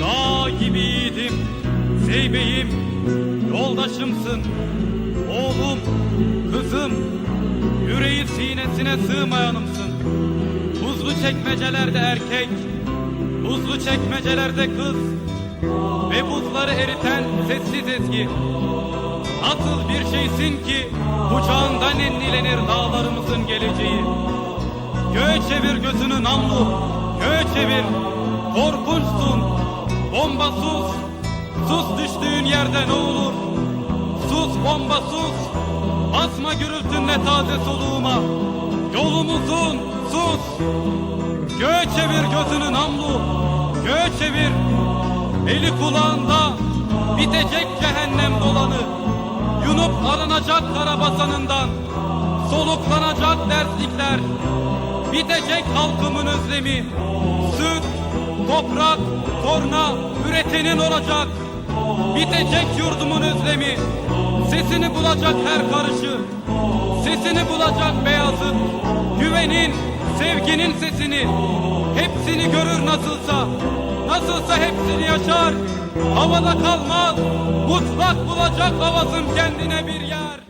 Dağ gibiydim Zeybeyim Yoldaşımsın. Oğlum Kızım Yüreği sinesine sığmayanımsın. Buzlu çekmecelerde erkek Buzlu çekmecelerde kız. Ve buzları eriten sessiz ezgi. Nasıl bir şeysin ki kucağında nennilenir dağlarımızın geleceği. Göğe çevir gözünü namlu, göğe çevir, korkunçsun, bomba sus, sus düştüğün yerde ne olur. Sus bomba sus, basma gürültünle taze soluğuma, yolumuzun sus. Göğe çevir gözünü namlu, göğe çevir, eli kulağında bitecek. Yunup arınacak karabasanından, soluklanacak derslikler, bitecek halkımın özlemi. Süt, toprak, torna üretenin olacak. Bitecek yurdumun özlemi. Sesini bulacak her karışı. Sesini bulacak beyazın. Güvenin, sevginin sesini. Hepsini görür nasılsa. Nasılsa hepsini yaşar. Havada kalmaz. Mutlak bulacak havasım kendine bir yer.